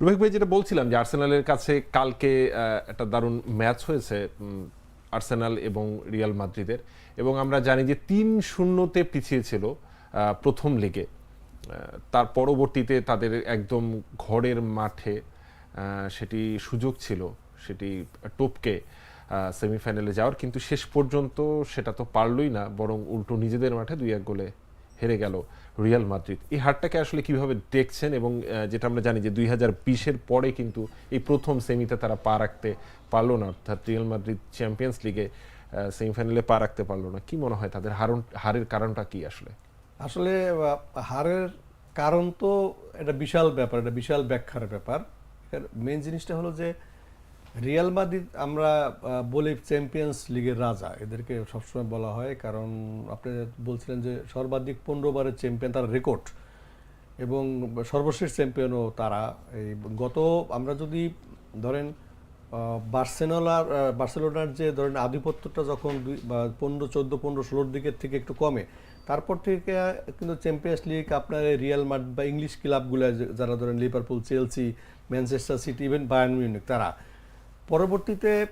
রুবেক ভাই যেটা বলছিলাম যে আর্সেনালের কাছে কালকে একটা দারুণ ম্যাচ হয়েছে আর্সেনাল এবং রিয়াল মাদ্রিদের। এবং আমরা জানি যে তিন শূন্যতে পিছিয়ে ছিল প্রথম লিগে। তার পরবর্তীতে তাদের একদম ঘরের মাঠে সেটি সুযোগ ছিল, সেটি টপকে সেমিফাইনালে যাওয়ার। কিন্তু শেষ পর্যন্ত সেটা তো পারলই না, বরং উল্টো নিজেদের মাঠে দুই এক গোলে হেরে গেল। রিয়াল মাদ্রিদ এই হারটাকে আসলে কীভাবে দেখছেন এবং যেটা আমরা জানি যে দুই হাজার বিশের পরে কিন্তু এই প্রথম সেমিতে তারা পা রাখতে পারল না, অর্থাৎ রিয়াল মাদ্রিদ চ্যাম্পিয়ন্স লিগে সেমিফাইনালে পা রাখতে পারল না। কি মনে হয় তাদের হারণ হারের কারণটা কি আসলে? আসলে হারের কারণ তো এটা বিশাল ব্যাপার, এটা বিশাল ব্যাখ্যার ব্যাপার। মেন জিনিসটা হলো যে রিয়াল মাদ্রিদ আমরা বলি চ্যাম্পিয়ন্স লিগের রাজা। এদেরকে সবসময় বলা হয়, কারণ আপনি বলছিলেন যে সর্বাধিক পনেরো বারের চ্যাম্পিয়ন তার রেকর্ড এবং সর্বশেষ চ্যাম্পিয়নও তারা। এই গত, আমরা যদি ধরেন বার্সেলোনার বার্সেলোনার যে ধরেন আধিপত্যটা যখন দুই পনেরো, চোদ্দ, পনেরো, ষোলোর দিকের থেকে একটু কমে, তারপর থেকে কিন্তু চ্যাম্পিয়ন্স লিগ আপনার রিয়াল মাদ্রিদ বা ইংলিশ ক্লাবগুলো যারা ধরেন Liverpool Chelsea Manchester City even Bayern Munich তারা পরবর্তীতে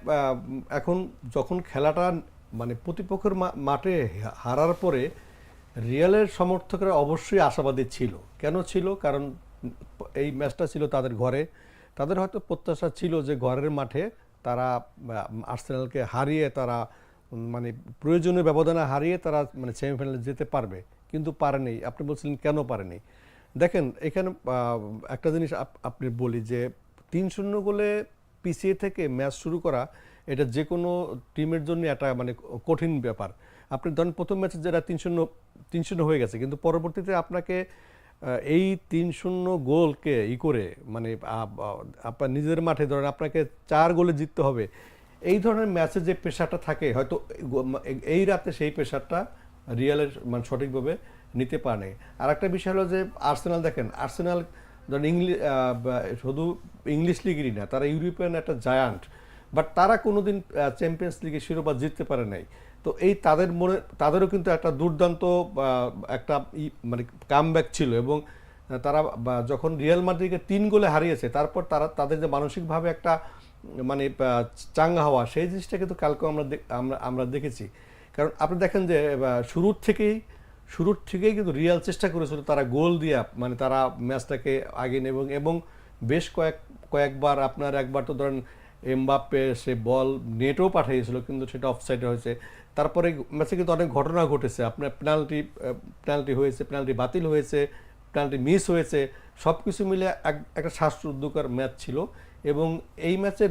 এখন যখন খেলাটা মানে প্রতিপক্ষের মাঠে হারার পরে রিয়ালের সমর্থকরা অবশ্যই আশাবাদী ছিল। কেন ছিল? কারণ এই ম্যাচটা ছিল তাদের ঘরে। তাদের হয়তো প্রত্যাশা ছিল যে ঘরের মাঠে তারা আর্সেনালকে হারিয়ে তারা মানে প্রয়োজনীয় ব্যবধানে হারিয়ে তারা মানে সেমিফাইনালে যেতে পারবে। কিন্তু পারেনি। আপনি বলছিলেন কেন পারেনি? দেখেন, এখানে একটা জিনিস আপ- আপনি বলি যে তিন শূন্য গোলে পিছিয়ে থেকে ম্যাচ শুরু করা এটা যে কোনো টিমের জন্য একটা মানে কঠিন ব্যাপার। আপনি ধরেন প্রথম ম্যাচে যেটা তিন শূন্য তিন শূন্য হয়ে গেছে, কিন্তু পরবর্তীতে আপনাকে এই তিন শূন্য গোলকে ই করে মানে আপনার নিজের মাঠে ধরেন আপনাকে চার গোলে জিততে হবে, এই ধরনের ম্যাচে যে প্রেশারটা থাকে, হয়তো এই রাতে সেই প্রেশারটা রিয়ালের মানে সঠিকভাবে নিতে পারে আর একটা বিষয় হলো যে আর্সেনাল দেখেন, আর্সেনাল ধরেন ইংলিশ শুধু ইংলিশ লিগেরই না, তারা ইউরোপিয়ান একটা জায়ান্ট বাট তারা কোনোদিন চ্যাম্পিয়ন্স লিগের শিরোপা জিততে পারে নাই। তো এই তাদের মনে, তাদেরও কিন্তু একটা দুর্দান্ত একটা মানে কামব্যাক ছিল এবং তারা যখন রিয়াল মাদ্রিদকে তিন গোলে হারিয়েছে, তারপর তারা, তাদের যে মানসিকভাবে একটা মানে চাঙ্গা হওয়া, সেই জিনিসটা কিন্তু কালকে আমরা আমরা আমরা দেখেছি। কারণ আপনি দেখেন যে শুরুর থেকেই শুরুর থেকেই কিন্তু রিয়াল চেষ্টা করেছিল তারা গোল দিয়ে মানে তারা ম্যাচটাকে আগে এবং এবং বেশ কয়েক কয়েকবার আপনার একবার তো ধরেন এমবাপ্পে সে বল নেটেও পাঠিয়েছিল, কিন্তু সেটা অফসাইডে হয়েছে। তারপরে ম্যাচে কিন্তু অনেক ঘটনা ঘটেছে। আপনার পেনাল্টি পেনাল্টি হয়েছে পেনাল্টি বাতিল হয়েছে পেনাল্টি মিস হয়েছে সব কিছু মিলে এক- একটা শ্বাসরুদ্ধকর ম্যাচ ছিল এবং এই ম্যাচের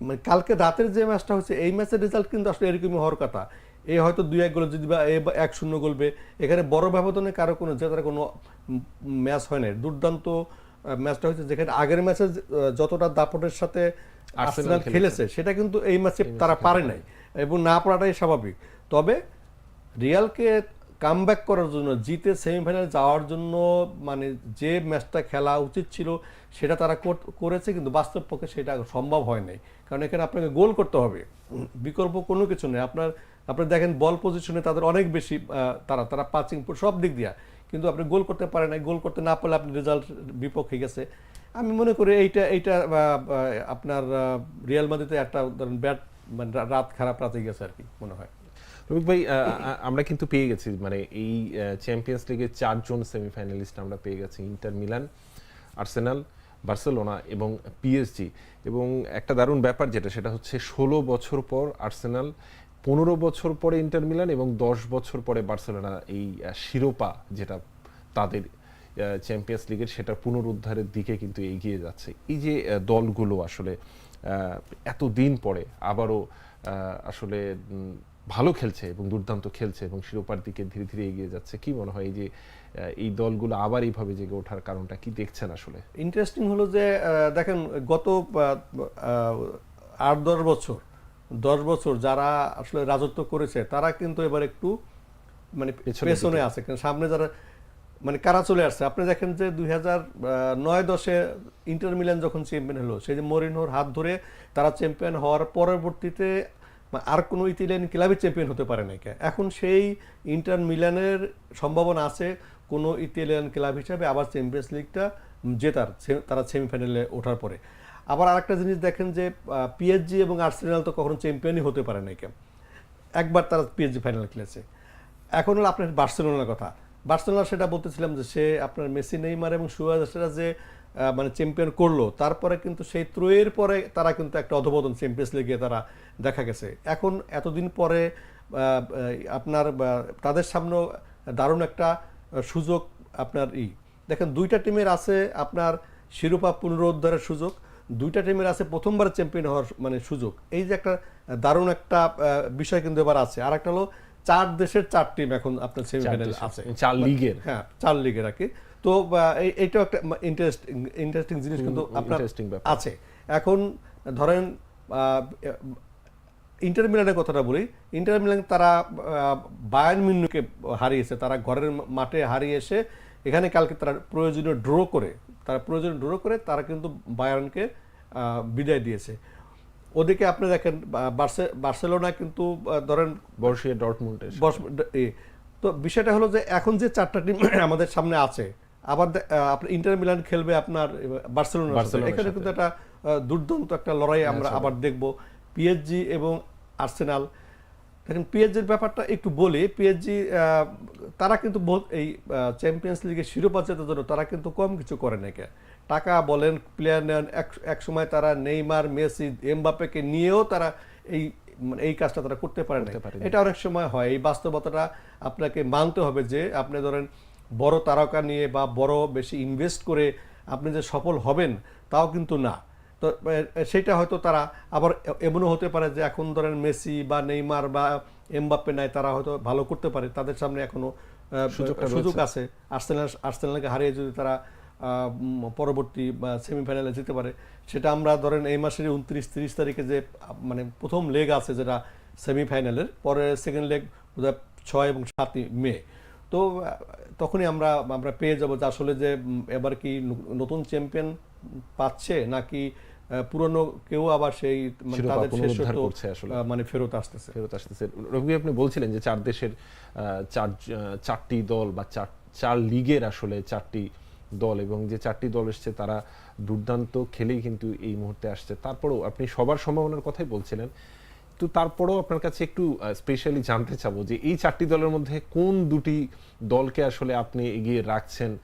মানে কালকে রাতের যে ম্যাচটা হচ্ছে এই ম্যাচের রেজাল্ট কিন্তু আসলে এরকমই হওয়ার কথা। এ হয়তো দুই এক গোল যদি বা এক শূন্য গোলবে। এখানে বড় ব্যবধানে কারও কোনো জেতার কোনো ম্যাচ হয় নাই। দুর্দান্ত ম্যাচটা হয়েছে যেখানে আগের ম্যাচে যতটা দাপটের সাথে আর্সেনাল খেলেছে। খেলেছে সেটা কিন্তু এই ম্যাচে তারা পারে নাই। এবং না পারাটাই স্বাভাবিক। তবে রিয়ালকে কামব্যাক করার জন্য, জিতে সেমিফাইনালে যাওয়ার জন্য মানে যে ম্যাচটা খেলা উচিত ছিল, সেটা তারা কর- করেছে, কিন্তু বাস্তব পক্ষে সেটা সম্ভব হয় নাই। কারণ এখানে আপনাকে গোল করতে হবে। বিকল্প কোনো কিছু নেই। আপনার, আপনি দেখেন বল পজিশনে তাদের অনেক বেশি তারা তারা পাচিং সব দিক দিয়া। কিন্তু আপনি গোল করতে পারেন না গোল করতে না পারলে আপনি রেজাল্ট বিপক্ষে গেছে। আমি মনে করি এইটা এইটা আপনার রিয়াল মাদ্রিদে একটা ধরেন ব্যাট মানে রাত খারাপ রাতে গেছে আর কি, মনে হয়। রবিক ভাই আমরা কিন্তু পেয়ে গেছি। মানে এই চ্যাম্পিয়ন্স লিগের চারজন সেমিফাইনালিস্ট আমরা পেয়ে গেছি। ইন্টার মিলান আর্সেনাল বার্সেলোনা এবং পিএসজি এবং একটা দারুণ ব্যাপার যেটা, সেটা হচ্ছে ষোলো বছর পর আর্সেনাল পনেরো বছর পরে ইন্টার মিলান এবং দশ বছর পরে বার্সেলোনা এই শিরোপা যেটা তাদের চ্যাম্পিয়ন্স লিগের সেটা পুনরুদ্ধারের দিকে কিন্তু এগিয়ে যাচ্ছে। এই যে দলগুলো আসলে এত দিন পরে আবারও আসলে ভালো খেলছে এবং দুর্দান্ত খেলছে এবং শিরোপার দিকে ধীরে ধীরে এগিয়ে যাচ্ছে। কি মনে হয় এই যে এই দলগুলো আবার এইভাবে জেগে ওঠার কারণটা কি দেখছেন আসলে? ইন্টারেস্টিং হলো যে দেখেন গত আট দশ বছর দশ বছর যারা আসলে রাজত্ব করেছে তারা কিন্তু এবার একটু মানে পেছনে আছে। কিন্তু সামনে যারা মানে কারা চলে আসছে? আপনি দেখেন যে দুই হাজার নয় দশে ইন্টার মিলান যখন চ্যাম্পিয়ন হলো সেই যে মরিনোর হাত ধরে তারা চ্যাম্পিয়ন হওয়ার পরবর্তীতে আর কোনো ইতালিয়ান ক্লাবের চ্যাম্পিয়ন হতে পারে নাই এখন সেই ইন্টার মিলানের সম্ভাবনা আছে কোনো ইতালিয়ান ক্লাব হিসাবে আবার চ্যাম্পিয়ন্স লিগটা জেতার তারা সেমিফাইনালে ওঠার পরে। আবার আরেকটা জিনিস দেখেন যে পিএসজি এবং আর্সেনাল তো কখনো চ্যাম্পিয়নই হতে পারে না একবার তারা পিএসজি ফাইনাল খেলেছে। এখন হলো আপনার বার্সেলোনার কথা। বার্সেলোনা সেটা বলতেছিলাম যে সে আপনার মেসি, নেইমার এবং সুয়ারেসরা যে মানে চ্যাম্পিয়ন করল, তারপরে কিন্তু সেই ত্রয়ের পরে তারা কিন্তু একটা অধবোধন চ্যাম্পিয়ন্স লিগে তারা দেখা গেছে। এখন এতদিন পরে আপনার তাদের সামনেও দারুণ একটা সুযোগ আপনার ই। দেখেন দুইটা টিমের আছে আপনার শিরোপা পুনরুদ্ধারের সুযোগ, দুইটা টিমের আছে প্রথমবার চ্যাম্পিয়ন হওয়ার মানে সুযোগ। এই যে একটা দারুণ একটা বিষয় কিন্তু এবার আছে। আর একটা হলো চার দেশের চার টিম এখন আপনার সেমিফাইনাল আছে। চার লিগের। হ্যাঁ চার লিগের আর কি। তো এইটাও একটা ইন্টারেস্টিং ইন্টারেস্টিং জিনিস কিন্তু আপনার। আছে। এখন ধরেন ইন্টার মিলানের কথাটা বলি। ইন্টার মিলান তারা বায়ান মিন্নুকে হারিয়েছে। তারা ঘরের মাঠে হারিয়ে এসে এখানে কালকে তারা প্রয়োজনীয় ড্র করে তারা প্রয়োজনীয় ড্র করে তারা কিন্তু বায়ানকে আহ, বিদায় দিয়েছে। ওদিকে আপনি দেখেন বার্সেলোনা কিন্তু ধরেন বর্ষিয়া এ, তো বিষয়টা হলো যে এখন যে চারটা টিম আমাদের সামনে আছে আবার আপনার ইন্টার মিলান খেলবে আপনার বার্সেলোনা এখানে কিন্তু একটা দুর্দান্ত একটা লড়াই আমরা আবার দেখব। পিএসজি এবং আর্সেনাল। দেখেন পিএসজির ব্যাপারটা একটু বলি। পিএসজি তারা কিন্তু এই চ্যাম্পিয়ন্স লিগের শিরোপা জেতার জন্য তারা কিন্তু কম কিছু করে নাকি টাকা বলেন প্লেয়ার নেন এক- সময় তারা নেইমার মেসি এমবাপেকে নিয়েও তারা এই মানে এই কাজটা তারা করতে পারে না এটা অনেক সময় হয়। এই বাস্তবতাটা আপনাকে মানতে হবে যে আপনি ধরেন বড় তারকা নিয়ে বা বড় বেশি ইনভেস্ট করে আপনি যে সফল হবেন তাও কিন্তু না। তো সেটা হয়তো তারা আবার এমনও হতে পারে যে এখন ধরেন মেসি বা নেইমার বা এমবাপ্পে নাই তারা হয়তো ভালো করতে পারে। তাদের সামনে এখনও আহ, সুযোগটা সুযোগ আছে। আর্সেনাল আর্সেনালকে হারিয়ে যদি তারা পরবর্তী সেমিফাইনালে যেতে পারে। সেটা আমরা ধরেন এই মাসের উনত্রিশ তিরিশ তারিখে যে মানে প্রথম লেগ আছে যেটা সেমিফাইনালের পরে সেকেন্ড লেগ ছয় এবং সাতই মে। তো তখনই আমরা আমরা পেয়ে যাব যে আসলে যে এবার কি নতুন চ্যাম্পিয়ন পাচ্ছে নাকি পুরনো কেউ আবার সেই মানে তাদের। মানে ফেরত আসতেছে। ফেরত আসতেছে। রবি আপনি বলছিলেন যে চার দেশের চার চারটি দল বা চার চার লিগের আসলে চারটি দল এবং যে চারটি দল এসছে তারা দুর্দান্ত খেলেই কিন্তু এই মুহূর্তে আসছে। তারপরেও আপনি সবার সম্ভাবনার কথাই বলছিলেন। তো তারপরেও আপনার কাছে একটু স্পেশালি জানতে চাবো যে এই চারটি দলের মধ্যে কোন দুটি দলকে আসলে আপনি এগিয়ে রাখছেন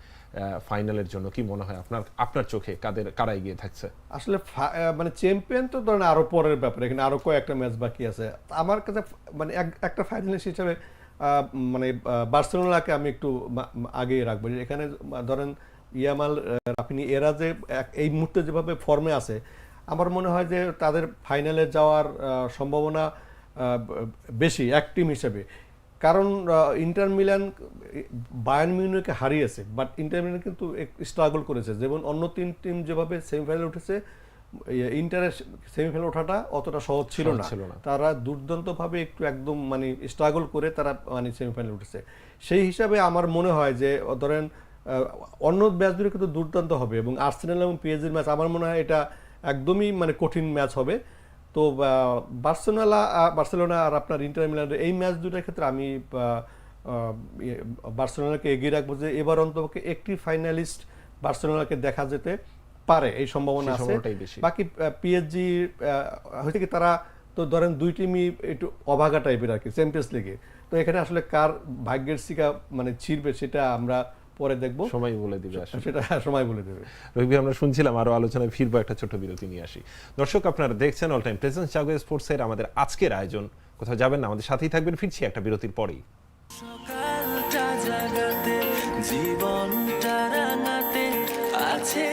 ফাইনালের জন্য? কি মনে হয় আপনার আপনার চোখে কাদের, কারা এগিয়ে থাকছে? আসলে মানে চ্যাম্পিয়ন তো ধরেন আরও পরের ব্যাপারে, এখানে আরও কয়েকটা ম্যাচ বাকি আছে। আমার কাছে মানে এক- একটা ফাইনালিস্ট হিসেবে মানে বার্সেলোনাকে আমি একটু আগেই রাখব। এখানে, ধরেন ইয়ামাল রাফিনি এরা যে এই মুহূর্তে যেভাবে ফর্মে আছে আমার মনে হয় যে তাদের ফাইনালে যাওয়ার সম্ভাবনা বেশি এক টিম হিসেবে। কারণ ইন্টার মিলান বায়ার্ন মিউনিকে হারিয়েছে বাট ইন্টার মিলান কিন্তু স্ট্রাগল করেছে। যেমন অন্য তিন টিম যেভাবে সেমিফাইনালে উঠেছে ইন্টারের সেমিফাইনাল ওঠাটা অতটা সহজ ছিল না। ছিল না। তারা দুর্দান্তভাবে একটু একদম মানে স্ট্রাগল করে তারা মানে সেমিফাইনালে উঠেছে। সেই হিসাবে আমার মনে হয় যে ধরেন অন্য ম্যাচগুলো কিন্তু দুর্দান্ত হবে এবং আর্সেনাল এবং পিএসজির ম্যাচ আমার মনে হয় এটা একদমই মানে কঠিন ম্যাচ হবে। তো বার্সেলোনা বার্সেলোনা আর আপনার ইন্টার মিলানের এই ম্যাচ দুটার ক্ষেত্রে আমি ইয়ে, বার্সেলোনাকে এগিয়ে রাখব যে এবার অন্তপক্ষে একটি ফাইনালিস্ট বার্সেলোনাকে দেখা যেতে পারে এই সম্ভাবনা আছে। বাকি পিএসজি হয়তো কি তারা তো ধরেন দুই টিমই একটু অভাগা টাইপের আর কি চ্যাম্পিয়ন্স লিগে তো এখানে আসলে কার ভাগ্যের শিকা মানে ছিড়বে সেটা আমরা পরে দেখব। সময় বলে দিবে আসলে সেটা সময় বলে দেবে। রবি আমরা শুনছিলাম আরও আলোচনায় ফিরবো একটা ছোট বিরতি নিয়ে আসি। দর্শক আপনারা দেখছেন অল টাইম প্রেজেন্স জাগো স্পোর্টসের আমাদের আজকের আয়োজন। কোথাও যাবেন না আমাদের সাথেই থাকবেন ফিরছি একটা বিরতির পরেই। সকালটা জাগাতে জীবনটা রাঙাতে আছে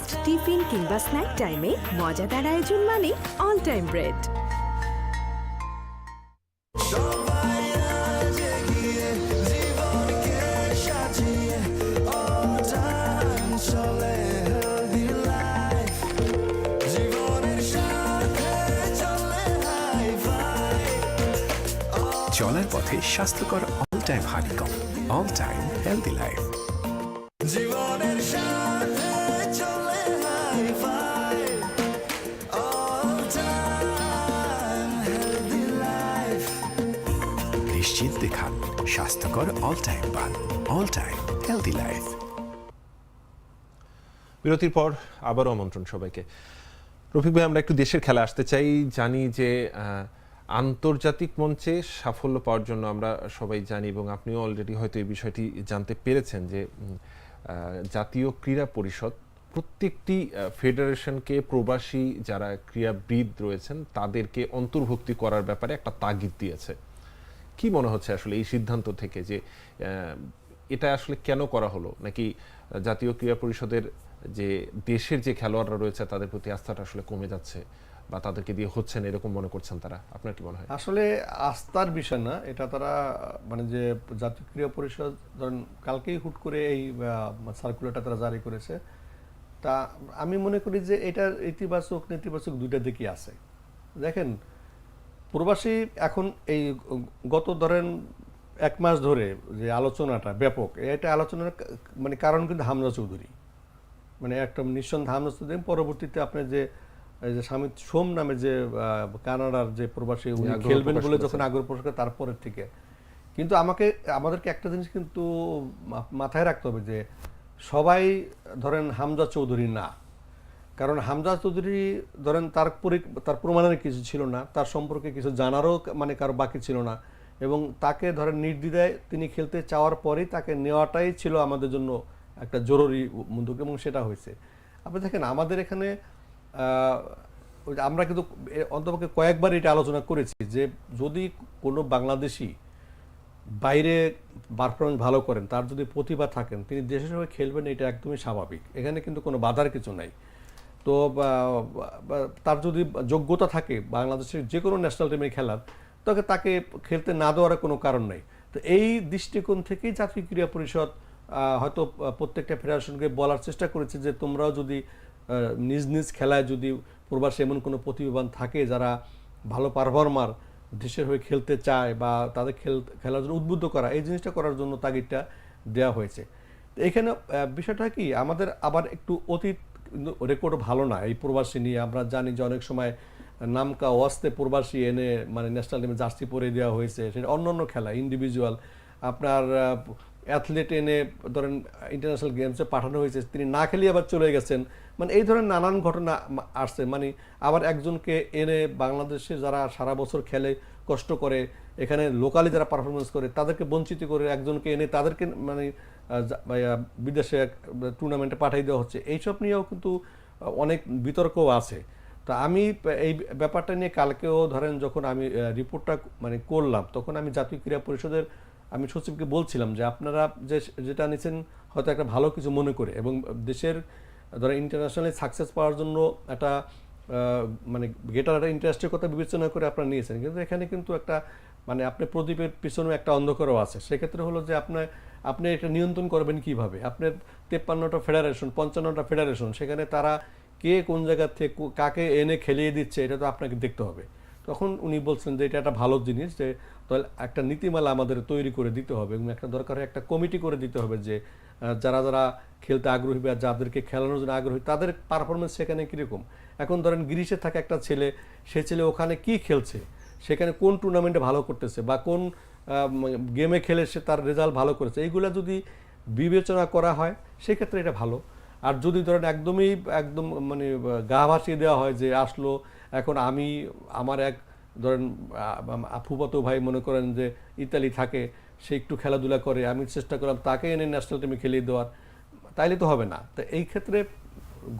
ব্রেকফাস্ট, টিফিন কিংবা স্ন্যাক টাইমে মজাদার আয়োজন মানে অল টাইম ব্রেড। চলার পথে স্বাস্থ্যকর all time honeycomb all time healthy life স্বাস্থ্যকর অল টাইম পান অল টাইম হেলদি লাইফ বিরতির পর আবারও আমন্ত্রণ সবাইকে। রফিক ভাই, আমরা একটু দেশের খেলা আসতে চাই। জানি যে আন্তর্জাতিক মঞ্চে সাফল্য পাওয়ার জন্য আমরা সবাই জানি এবং আপনিও অলরেডি হয়তো এই বিষয়টি জানতে পেরেছেন যে জাতীয় ক্রীড়া পরিষদ প্রত্যেকটি ফেডারেশনকে প্রবাসী যারা ক্রীড়াবিদ রয়েছেন, তাদেরকে অন্তর্ভুক্তি করার ব্যাপারে একটা তাগিদ দিয়েছে। কি মনে হচ্ছে আসলে এই সিদ্ধান্ত থেকে যে এটা আসলে কেন করা হলো? নাকি জাতীয় ক্রীড়া পরিষদের যে দেশের যে খেলোয়াড়রা রয়েছে তাদের প্রতি আস্থাটা আসলে কমে যাচ্ছে বা তাদেরকে দিয়ে হচ্ছে না এরকম মনে করছেন তারা? আপনার কি মনে হয়? আসলে আস্থার বিষয় না, এটা তারা মানে যে জাতীয় ক্রীড়া পরিষদ ধরেন কালকেই হুট করে এই সার্কুলারটা তারা জারি করেছে, তা আমি মনে করি যে এটার ইতিবাচক, নেতিবাচক দুইটা দিকই আছে। দেখেন প্রবাসী এখন এই গত ধরেন এক মাস ধরে যে আলোচনাটা ব্যাপক এটা আলোচনার মানে কারণ কিন্তু হামজা চৌধুরী। মানে একটা নিঃসন্দেহে হামজা চৌধুরী। পরবর্তীতে আপনার যে এই যে স্বামী সোম নামে যে কানাডার যে প্রবাসী উনি খেলবেন বলে যখন আগ্রহ প্রকাশ করে তারপরের থেকে। কিন্তু আমাকে আমাদেরকে একটা জিনিস কিন্তু মাথায় রাখতে হবে যে সবাই ধরেন হামজা চৌধুরী না। কারণ হামজা চৌধুরী ধরেন তার পরি- তার প্রমাণের কিছু ছিল না, তার সম্পর্কে কিছু জানারও মানে কারও বাকি ছিল না। এবং তাকে ধরেন নির্দ্বিধায় তিনি খেলতে চাওয়ার পরেই তাকে নেওয়াটাই ছিল আমাদের জন্য একটা জরুরি উদ্যোগ এবং সেটা হয়েছে। আপনি দেখেন, আমাদের এখানে আমরা কিন্তু অন্তপক্ষে কয়েকবার এটা আলোচনা করেছি যে যদি কোনো বাংলাদেশি বাইরে পারফরমেন্স ভালো করেন, তার যদি প্রতিভা থাকেন, তিনি দেশের হয়ে খেলবেন, এটা একদমই স্বাভাবিক। এখানে কিন্তু কোনো বাধার কিছু নাই। তো তার যদি যোগ্যতা থাকে বাংলাদেশের যে কোনো ন্যাশনাল টিমে খেলার, তবে তাকে খেলতে না দেওয়ার কোনো কারণ নেই। তো এই দৃষ্টিকোণ থেকেই জাতীয় ক্রীড়া পরিষদ হয়তো প্রত্যেকটা ফেডারেশনকে বলার চেষ্টা করেছে যে তোমরাও যদি নিজ নিজ খেলায় যদি প্রবাসে এমন কোনো প্রতিভাবান থাকে যারা ভালো পারফর্মার দেশের হয়ে খেলতে চায় বা তাদের খেল, খেলার জন্য উদ্বুদ্ধ করা, এই জিনিসটা করার জন্য তাগিদটা দেওয়া হয়েছে। এখানে বিষয়টা কি? আমাদের আবার একটু অতীত রেকর্ড ভালো না। এই প্রবাসী নিয়ে আমরা জানি যে অনেক সময় নামকা ওয়াস্তে প্রবাসী এনে মানে ন্যাশনাল টিমে জার্সি পরে দেওয়া হয়েছে। সেটা অন্য অন্য খেলা ইন্ডিভিজুয়াল আপনার অ্যাথলেট এনে ধরেন ইন্টারন্যাশনাল গেমসে পাঠানো হয়েছে, তিনি না খেলিয়ে আবার চলে গেছেন। মানে এই ধরনের নানান ঘটনা আসছে। মানে আবার একজনকে এনে বাংলাদেশে যারা সারা বছর খেলে কষ্ট করে, এখানে লোকালি যারা পারফরমেন্স করে, তাদেরকে বঞ্চিত করে একজনকে এনে তাদেরকে মানে বিদেশে টুর্নামেন্টে পাঠিয়ে দেওয়া হচ্ছে, এইসব নিয়েও কিন্তু অনেক বিতর্কও আছে। তা আমি এই ব্যাপারটা নিয়ে কালকেও ধরেন যখন আমি রিপোর্টটা মানে করলাম, তখন আমি জাতীয় ক্রীড়া পরিষদের, আমি সচিবকে বলছিলাম যে আপনারা যে, যেটা নিছেন হয়তো একটা ভালো কিছু মনে করে এবং দেশের ধরেন ইন্টারন্যাশনালি সাকসেস পাওয়ার জন্য একটা মানে গেটার একটা ইন্টারেস্টের কথা বিবেচনা করে আপনারা নিয়েছেন। কিন্তু এখানে কিন্তু একটা মানে আপনি প্রদীপের পিছনে একটা অন্ধকারও আছে। সেক্ষেত্রে হলো যে আপনার আপনি এটা নিয়ন্ত্রণ করবেন কীভাবে? আপনার তেপ্পান্নটা ফেডারেশন পঞ্চান্নটা ফেডারেশন সেখানে তারা কে কোন জায়গা থেকে কাকে এনে খেলিয়ে দিচ্ছে, এটা তো আপনাকে দেখতে হবে। তখন উনি বলছেন যে এটা একটা ভালো জিনিস যে তাহলে একটা নীতিমালা আমাদের তৈরি করে দিতে হবে এবং একটা দরকার হয় একটা কমিটি করে দিতে হবে যে যারা যারা খেলতে আগ্রহী বা যাদেরকে খেলানোর জন্য আগ্রহী তাদের পারফরমেন্স সেখানে কীরকম? এখন ধরেন গ্রিসে থাকা একটা ছেলে, সে ছেলে ওখানে কি খেলছে? সেখানে কোন টুর্নামেন্টে ভালো করতেছে বা কোন গেমে খেলে সে তার রেজাল্ট ভালো করেছে? এইগুলো যদি বিবেচনা করা হয়, সেক্ষেত্রে এটা ভালো। আর যদি ধরেন একদমই, একদম মানে গা ভাসিয়ে দেওয়া হয় যে, আসলো এখন আমি আমার এক ধরেন আফুপাতো ভাই মনে করেন যে ইতালি থাকে সে একটু খেলাধুলা করে আমি চেষ্টা করলাম তাকে এনে ন্যাশনাল টিমে খেলিয়ে দেওয়ার। তাইলে তো হবে না। তো এই ক্ষেত্রে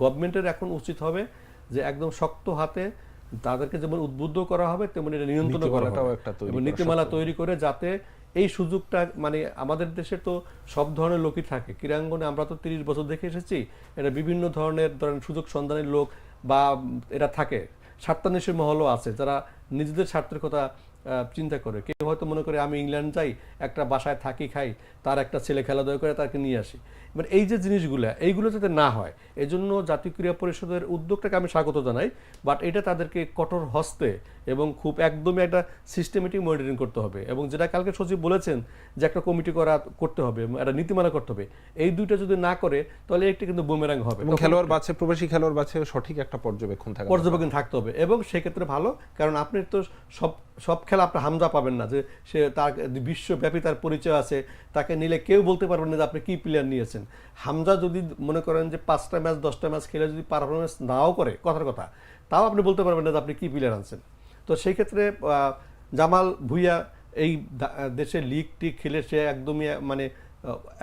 গভর্নমেন্টের এখন উচিত হবে যে একদম শক্ত হাতে তাদেরকে যেমন উদ্বুদ্ধ করা হবে তেমন এটা নিয়ন্ত্রণ করা নীতিমালাটাও হবে। একটা তৈরি নীতিমালা তৈরি করে যাতে এই সুযোগটা মানে আমাদের দেশে তো সব ধরনের লোকই থাকে। ক্রীড়াঙ্গনে আমরা তো তিরিশ বছর দেখে এসেছি এটা বিভিন্ন ধরনের ধরেন সুযোগ সন্ধানের লোক বা এরা থাকে। স্বার্থান্বেষী মহলও আছে, যারা নিজেদের স্বার্থের কথা চিন্তা করে। কেউ হয়তো মনে করে, আমি ইংল্যান্ড যাই, একটা বাসায় থাকি, খাই, তার একটা ছেলে খেলাধুলা করে তাকে নিয়ে আসি। মানে এই যে জিনিসগুলো, এইগুলো যাতে না হয়, এজন্য জন্য জাতীয় ক্রীড়া পরিষদের উদ্যোগটাকে আমি স্বাগত জানাই বাট এটা তাদেরকে কঠোর হস্তে এবং খুব একদমই একটা সিস্টেমেটিক মনিটরিং করতে হবে। এবং যেটা কালকে সচিব বলেছেন যে একটা কমিটি করা করতে হবে একটা নীতিমালা করতে হবে এই দুইটা যদি না করে তাহলে একটি কিন্তু বুমেরাং হবে। এবং খেলোয়াড় বাছে প্রবাসী খেলোয়াড় বাছে সঠিক একটা পর্যবেক্ষণ থাকা। পর্যবেক্ষণ থাকতে হবে এবং সেক্ষেত্রে ভালো কারণ আপনি তো সব সব খেলা আপনি হামজা পাবেন না যে সে তার বিশ্বব্যাপী তার পরিচয় আছে তাকে নিলে কেউ বলতে পারবেন না যে আপনি কি প্লেয়ার নিয়েছেন। হামজা যদি মনে করেন যে পাঁচটা ম্যাচ দশটা ম্যাচ খেলে যদি পারফরমেন্স নাও করে কথার কথা তাও আপনি বলতে পারবেন না যে আপনি কি প্লেয়ার আনছেন। তো সেই ক্ষেত্রে জামাল ভুইয়া এই দেশে লিগ টিগ খেলে সে একদমই মানে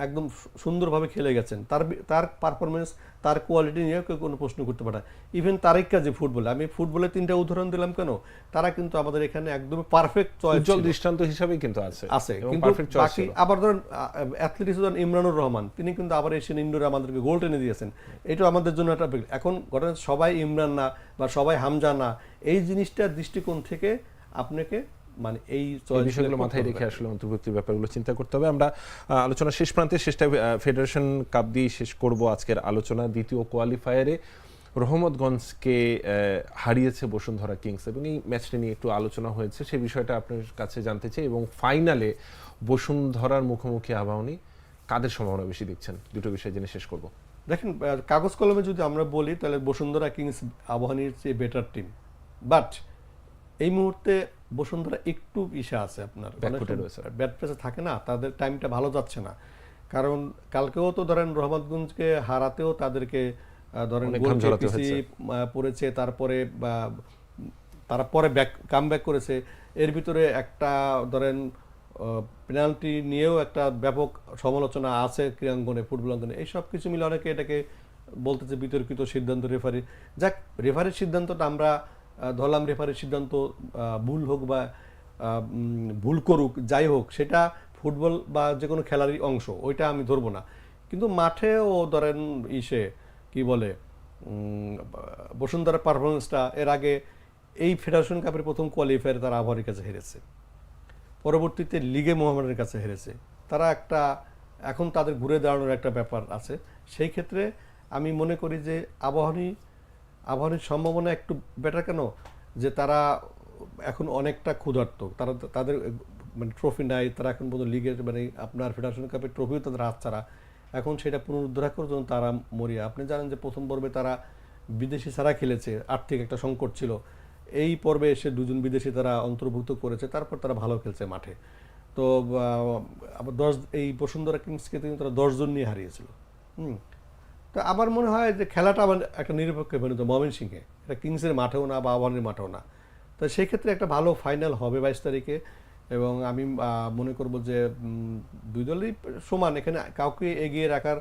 একদম সুন্দরভাবে খেলে গেছেন। তার তার পারফরমেন্স তার কোয়ালিটি নিয়ে কেউ কোনো প্রশ্ন করতে পারে ইভেন তারেক্কা যে ফুটবলে আমি ফুটবলের তিনটা উদাহরণ দিলাম কেন? তারা কিন্তু আমাদের এখানে একদম পারফেক্ট চয়েস উজ্জ্বল দৃষ্টান্ত হিসাবেই কিন্তু আছে আছে কিন্তু বাকি আবার ধরেন অ্যাথলেটিক্স ধরেন ইমরানুর রহমান। তিনি কিন্তু আবার এশিয়ান ইন্ডোরে আমাদেরকে গোল টেনে দিয়েছেন। এটা আমাদের জন্য একটা এখন ঘটনা সবাই ইমরান না বা সবাই হামজা না। এই জিনিসটার দৃষ্টিকোণ থেকে আপনাকে মানে এই বিষয়গুলো মাথায় রেখে আসলে অন্তর্ভুক্তির ব্যাপারগুলো চিন্তা করতে হবে। আমরা আলোচনা শেষ প্রান্তে শেষটা ফেডারেশন কাপ দিয়ে শেষ করব আজকের আলোচনা। দ্বিতীয় কোয়ালিফায়ারে রহমতগঞ্জকে হারিয়েছে বসুন্ধরা কিংস। এবং এই ম্যাচটা নিয়ে একটু আলোচনা হয়েছে। সেই বিষয়টা আপনার কাছে জানতে চাই। এবং ফাইনালে বসুন্ধরার মুখোমুখি আবাহনী কাদের সম্ভাবনা বেশি দেখছেন? দুটো বিষয় জেনে শেষ করব। দেখেন কাগজ কলমে যদি আমরা বলি তাহলে বসুন্ধরা কিংস আবাহনীর চেয়ে বেটার টিম বাট এই মুহূর্তে বসুন্ধরা একটু ইসে আছে আপনার। ব্যাট পেসে থাকে না তাদের টাইমটা ভালো যাচ্ছে না। কারণ কালকেও তো ধরেন রহমতগঞ্জকে হারাতেও তাদেরকে ধরেন পড়েছে তারপরে তারা পরে ব্যাক কাম ব্যাক করেছে। এর ভিতরে একটা ধরেন পেনাল্টি নিয়েও একটা ব্যাপক সমালোচনা আছে ক্রীড়াঙ্গনে ফুটবল অঙ্গনে। এই সব কিছু মিলে অনেকে এটাকে বলতেছে বিতর্কিত সিদ্ধান্ত রেফারি যাক রেফারির সিদ্ধান্তটা আমরা ধরলাম রেফারির সিদ্ধান্ত ভুল হোক বা ভুল করুক, যাই হোক, সেটা ফুটবল বা যে কোনো খেলারই অংশ, ওইটা আমি ধরবো না। কিন্তু মাঠেও ধরেন ইসে, কি বলে বসুন্ধরা পারফরমেন্সটা এর আগে এই ফেডারেশন কাপের প্রথম কোয়ালিফায়ারে তারা আবহাওয়ার কাছে হেরেছে। পরবর্তীতে লিগে মোহামেডানের কাছে হেরেছে। তারা একটা, এখন তাদের ঘুরে দাঁড়ানোর একটা ব্যাপার আছে। সেই ক্ষেত্রে আমি মনে করি যে আবাহনী আবাহনীর সম্ভাবনা একটু বেটার কেন? যে তারা এখন অনেকটা ক্ষুধার্ত। তারা তাদের মানে ট্রফি নাই, তারা এখন পর্যন্ত লিগের মানে আপনার ফেডারেশন কাপের ট্রফিও তাদের হাত ছাড়া। এখন সেটা পুনরুদ্ধার করার জন্য তারা মরিয়া। আপনি জানেন যে প্রথম পর্বে তারা বিদেশি ছাড়া খেলেছে, আর্থিক একটা সংকট ছিল। এই পর্বে এসে দুজন বিদেশি তারা অন্তর্ভুক্ত করেছে, তারপর তারা ভালো খেলছে মাঠে। তো আবার দশ, এই বসুন্ধরা কিংসকে কিন্তু তারা দশজন নিয়ে হারিয়েছিল। হুম। তো আমার মনে হয় যে খেলাটা আবার একটা নিরপেক্ষ ভেন্যুতে ময়মন সিংহে। এটা কিংসের মাঠেও না বা আবাহনীর মাঠেও না। তো সেক্ষেত্রে একটা ভালো ফাইনাল হবে বাইশ তারিখে এবং আমি মনে করব যে দুই দলই সমান। এখানে কাউকে এগিয়ে রাখার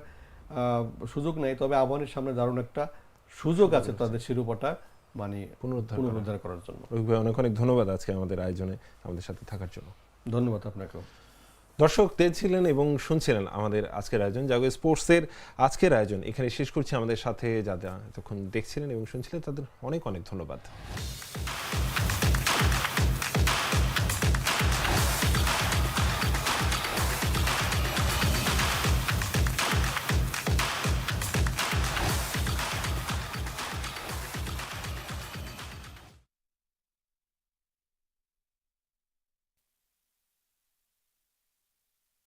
সুযোগ নেই। তবে আবাহনীর সামনে দারুণ একটা সুযোগ আছে তাদের শিরোপাটা মানে পুনরুদ্ধার। পুনরুদ্ধার করার জন্য। অনেক অনেক ধন্যবাদ আজকে আমাদের আয়োজনে আমাদের সাথে থাকার জন্য। ধন্যবাদ আপনাকেও। দর্শক দেখছিলেন এবং শুনছিলেন আমাদের আজকের আয়োজন জাগো স্পোর্টসের আজকের আয়োজন। এখানে শেষ করছি আমাদের সাথে যারা এতক্ষণ দেখছিলেন এবং শুনছিলেন তাদের অনেক অনেক ধন্যবাদ।